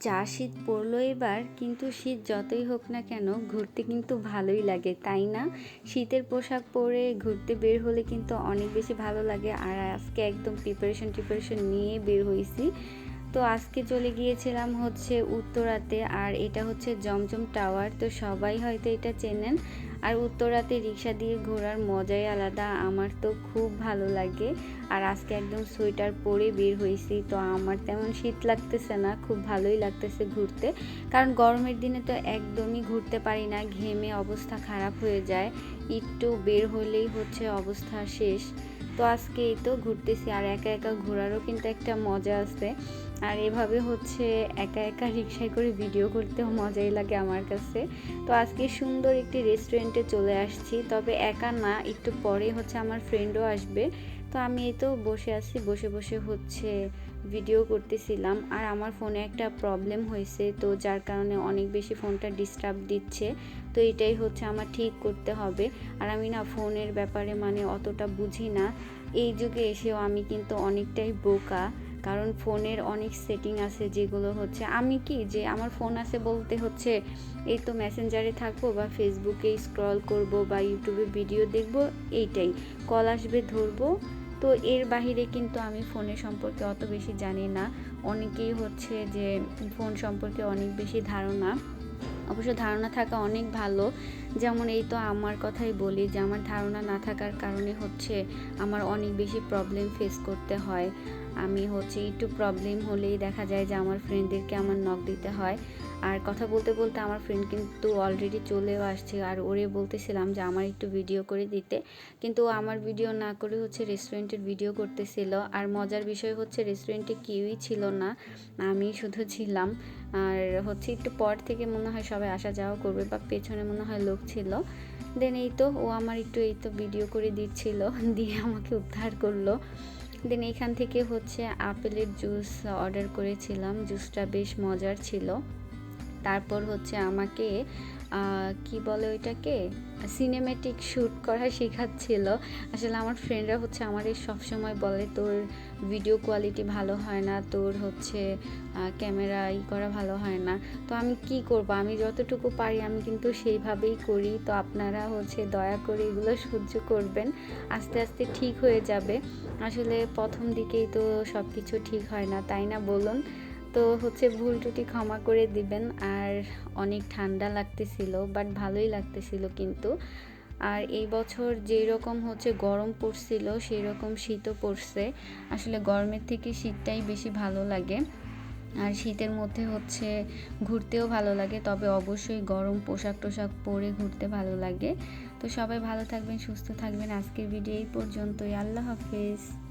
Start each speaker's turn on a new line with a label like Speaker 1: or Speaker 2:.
Speaker 1: যা শীত পড়ল এবার, কিন্তু শীত যতই হোক না কেন, ঘুরতে কিন্তু ভালোই লাগে, তাই না? শীতের পোশাক পরে ঘুরতে বের হলে কিন্তু অনেক বেশি ভালো লাগে। আর আজকে একদম প্রিপারেশন টিপারেশন নিয়ে বের হয়েছি। তো আজকে চলে গিয়েছিলাম হচ্ছে উত্তরাতে, আর এটা হচ্ছে জমজম টাওয়ার তো সবাই হয়তো এটা চেনেন। আর উত্তরাতে রিক্সা দিয়ে ঘোরার মজাই আলাদা। আমার তো খুব ভালো লাগে। আর আজকে একদম সোয়েটার পরে বের হয়েছি, তো আমার তেমন শীত লাগতেছে না, খুব ভালোই লাগতেছে ঘুরতে। কারণ গরমের দিনে তো একদমই ঘুরতে পারি না, ঘেমে অবস্থা খারাপ হয়ে যায়। একটু বের হলেই হচ্ছে অবস্থা শেষ। তো আজকে এই তো ঘুরতেছি, আর একা একা ঘোরারও কিন্তু একটা মজা আছে। আর এভাবে হচ্ছে একা একা রিক্সায় করে ভিডিও করতেও মজাই লাগে আমার কাছে। তো আজকে সুন্দর একটি রেস্টুরেন্টে চলে আসছি। তবে একা না, একটু পরে হচ্ছে আমার ফ্রেন্ডও আসবে। তো আমি এই তো বসে আছি, বসে বসে হচ্ছে ভিডিও করতেছিলাম। আর আমার ফোনে একটা প্রবলেম হয়েছে, তো যার কারণে অনেক বেশি ফোনটা ডিস্টার্ব দিচ্ছে। তো এটাই হচ্ছে আমার ঠিক করতে হবে। আর আমি না ফোনের ব্যাপারে মানে অতটা বুঝি না। এই যুগে এসেও আমি কিন্তু অনেকটাই বোকা। কারণ ফোনের অনেক সেটিং আছে যেগুলো হচ্ছে, আমি কি যে আমার ফোন আছে বলতে হচ্ছে, এই তো মেসেঞ্জারে থাকব বা ফেসবুকে স্ক্রল করব বা ইউটিউবে ভিডিও দেখব, এইটাই। কল আসবে ধরবো, তো এর বাহিরে কিন্তু আমি ফোনের সম্পর্কে অত বেশি জানি না। অনেকেই হচ্ছে যে ফোন সম্পর্কে অনেক বেশি ধারণা। অবশ্য ধারণা থাকা অনেক ভালো। যেমন এই তো আমার কথাই বলি যে, আমার ধারণা না থাকার কারণে হচ্ছে আমার অনেক বেশি প্রবলেম ফেস করতে হয়। আমি হচ্ছে একটু প্রবলেম হলেই দেখা যায় যে, আমার ফ্রেন্ডদেরকে আমার নক দিতে হয়। আর কথা বলতে বলতে আমার ফ্রেন্ড কিন্তু অলরেডি চলেও আসছে। আর ওরে বলতেছিলাম যে, আমার একটু ভিডিও করে দিতে। কিন্তু আমার ভিডিও না করে হচ্ছে রেস্টুরেন্টের ভিডিও করতেছিল। আর মজার বিষয় হচ্ছে রেস্টুরেন্টে কেউই ছিল না। আমি শুধু ছিলাম। আর হচ্ছে একটু পর থেকে মনে হয় সবাই আসা যাওয়া করবে বা পেছনে মনে হয় লোক ছিল। দেন এই তো ও আমার একটু এই তো ভিডিও করে দিচ্ছিল। দিয়ে আমাকে উদ্ধার করল। দেন এখান থেকে হচ্ছে আপেলের জুস অর্ডার করেছিলাম। জুসটা বেশ মজার ছিল। তারপর হচ্ছে আমাকে কি বলে ওইটাকে? সিনেমেটিক শ্যুট করা শেখাচ্ছিল। আসলে আমার ফ্রেন্ডরা হচ্ছে আমার এই সবসময় বলে, তোর ভিডিও কোয়ালিটি ভালো হয় না, তোর হচ্ছে ক্যামেরা ই করা ভালো হয় না। তো আমি কি করব? আমি যতটুকু পারি আমি কিন্তু সেইভাবেই করি। তো আপনারা হচ্ছে দয়া করে এগুলো সহ্য করবেন। আস্তে আস্তে ঠিক হয়ে যাবে। আসলে প্রথম দিকেই তো সব কিছু ঠিক হয় না, তাই না বলুন? তো হচ্ছে ভুল টুটি ক্ষমা করে দিবেন। আর অনেক ঠান্ডা লাগতেছিল বাট ভালোই লাগতেছিল কিন্তু। আর এই বছর যেই রকম হচ্ছে গরম পড়ছিল সেই রকম শীতও পড়ছে। আসলে গরমের থেকে শীতটাই বেশি ভালো লাগে। আর শীতের মধ্যে হচ্ছে ঘুরতেও ভালো লাগে, তবে অবশ্যই গরম পোশাক টোশাক পরে ঘুরতে ভালো লাগে। তো সবাই ভালো থাকবেন, সুস্থ থাকবেন। আজকের ভিডিও এই পর্যন্তই। আল্লাহ হাফিজ।